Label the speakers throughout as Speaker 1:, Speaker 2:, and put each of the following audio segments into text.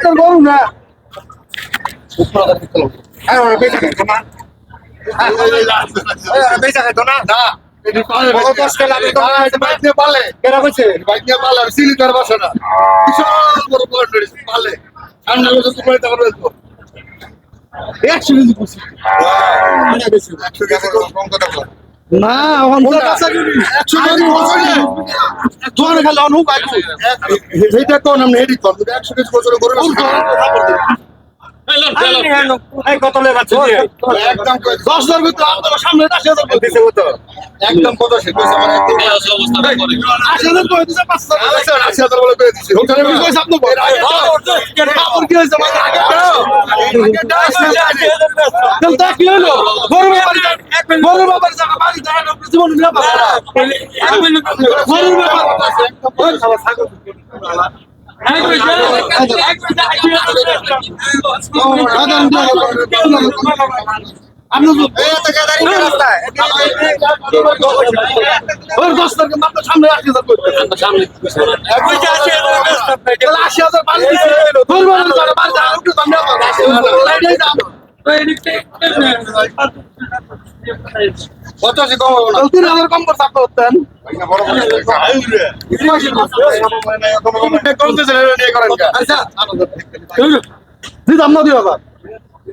Speaker 1: গোস্তের গরু না। একশো কেজি না
Speaker 2: সেইটা কোন আমি হেডি কর একশো কেজি বছর করে একদম কত সে কইছে আমার
Speaker 1: আশি হাজার করে দিছে পাঁচ হাজার
Speaker 2: আশি হাজার বলে করে দিছি। ওখানে
Speaker 1: কি কইছে আপনি বল কাপড় কি হয়েছে? আমার দাও তা কি হলো গরু ব্যাপারে গরু ব্যাপারে জায়গা বাড়ি জায়গা না জীবন মিলা পারে গরু ব্যাপার আপনি তিন হাজার কম করতে আপনি করতেন আচ্ছা দিতাম না দুই হাজার।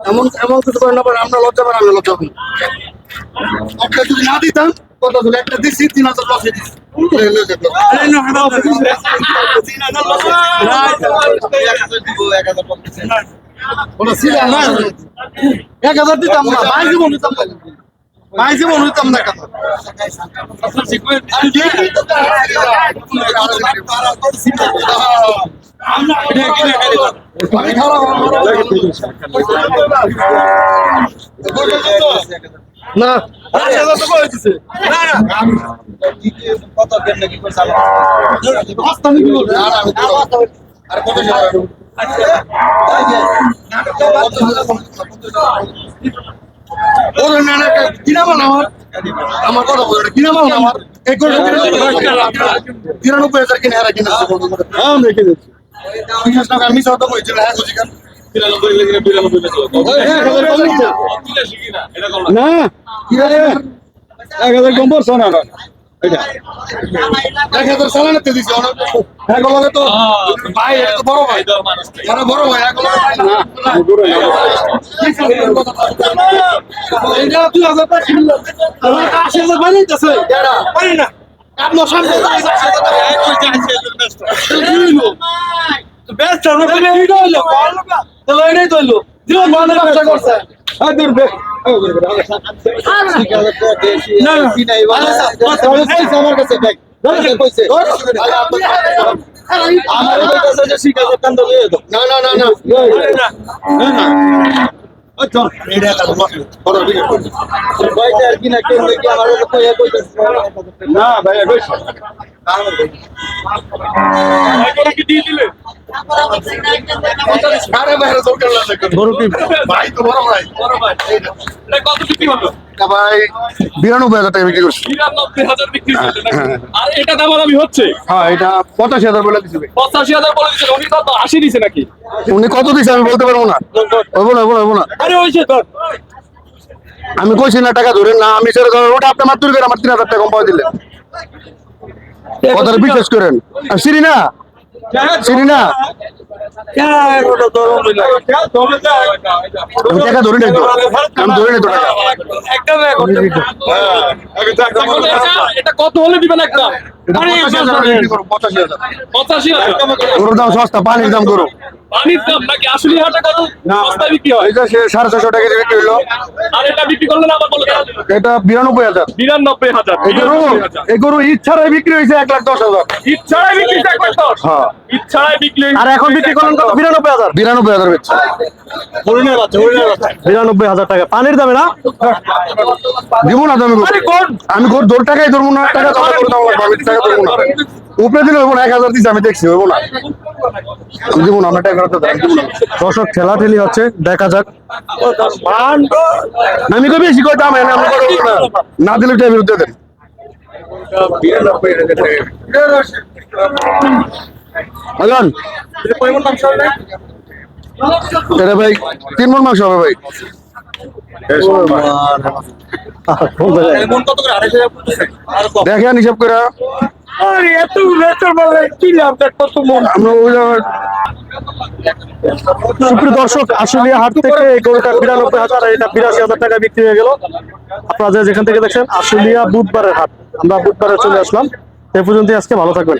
Speaker 2: এমন এমন কিছু করেন না আমরা লজ্জা পান আমি লজ্জা পাই একটা যদি না দিতাম কত ধরে একটা দিছি তিন হাজার লস দিছি।
Speaker 1: না এক হাজার দিতাম না ভাই দিতাম না। ভাই জীবন দিতাম না কেন? না। আশি হাজার তো করে দিছে রাস্তা নিবি বলছে
Speaker 2: আর কত টাকা ওরে না না কিনা মাল আমার? আমার কথা বলে কিনা মাল আমার? এক কোটি তিরানব্বই হাজার কিনে হারা কিনা
Speaker 1: হ্যাঁ রেখে দিচ্ছি
Speaker 2: পঞ্চাশ টাকা আমি সব বলছি হ্যাঁ বুঝি
Speaker 1: না। এক হাজার কম পড়ছো না।
Speaker 2: এক হাজার চালানাতে দিছি অনেক এক তো ভাই এটা তো বড় ভাই। বড় ভাই এক লগে ভাই না।
Speaker 1: এইটা দুই হাজার টাকা ছিল আমার আশি হাজার বাড়ি পারি না। আপনার সামনে ব্যস্ত না হইল। জীবন মানে করছে। হ্যাঁ আমার কাছে দেখ
Speaker 2: না না না না
Speaker 1: না ভাই কইছে
Speaker 2: আরে ভাই দরকার লাগে
Speaker 1: গরু কি?
Speaker 2: ভাই তো বড় ভাই।
Speaker 3: কত বিক্রি হলো?
Speaker 2: তা ভাই বিরানব্বই হাজার টাকা বিক্রি করছি।
Speaker 3: বিরানব্বই হাজার বিক্রি আর এটা দাম আমি হচ্ছে?
Speaker 2: হ্যাঁ এটা পঁচাশি হাজার বলে দিচ্ছি
Speaker 3: পঁচাশি হাজার বলে দিচ্ছেন উনি তো আশি দিছে নাকি?
Speaker 2: উনি কত দিচ্ছে আমি বলতে পারব না। বলব না বলব না
Speaker 3: আরে হয়েছে তো
Speaker 2: আমি কইছি না টাকা ধরেন না আমি সেটা ওটা আপনি মাত্র করে আমার তিন হাজার টাকা কম পাওয়া দিলেন কথাটা বিশ্বাস করেন। আর সিরি না সিরি না? আমি টাকা ধরে নাই তো। আমি ধরে নাই তো টাকা
Speaker 3: এটা- কত হলে দিবেন
Speaker 2: পঁচাশি হাজার পঁচাশি গরুর দাম সস্তা পানির দাম গরু
Speaker 3: পানির দাম নাকি আসলে হাটে কত সস্তায় বিক্রি হয়?
Speaker 2: এটা সাড়ে ছশো টাকা বিক্রি
Speaker 3: আর এটা বিক্রি করলে না আবার বলে
Speaker 2: এটা বিরানব্বই হাজার।
Speaker 3: বিরানব্বই হাজার।
Speaker 2: এই গরু এই ইচ্ছারাই বিক্রি হয়েছে এক লাখ দশ হাজার।
Speaker 3: বিক্রি এক লাখ দশ?
Speaker 2: হ্যাঁ।
Speaker 3: বিক্রি
Speaker 4: আর এখন বিক্রি করলেন কত? বিরানব্বই হাজার।
Speaker 2: বিরানব্বই হাজার বেচছে।
Speaker 4: বিরানব্বই হাজার টাকা। পানির দামে না?
Speaker 2: দিব না তো আমি গরু। আমি দোর টাকাই ধরবো না টাকা জমা করে দাম টাকা ধরবো না। উপরে দিলে হইব না এক হাজার দিচ্ছে আমি দেখছি হইব না। আমার
Speaker 4: দর্শক ঠেলাঠেলি হচ্ছে দেখা যাক।
Speaker 2: আমি কই বেশি দাম করে হইব না। না দিলে ফেরত দিয়ে দেন। ভাই তিন মন মাংস হবে ভাই। দেখেন হিসাব করে আমরা ওই জায়গায়
Speaker 4: সুপ্রিয় দর্শক আশুলিয়া হাট থেকে এই গরুটা বিরানব্বই হাজার এটা বিরাশি হাজার টাকা বিক্রি হয়ে গেল। আপনারা যেখান থেকে দেখছেন আশুলিয়া বুধবারের হাট। আমরা বুধবারে চলে আসলাম। এ পর্যন্ত আজকে ভালো থাকবেন।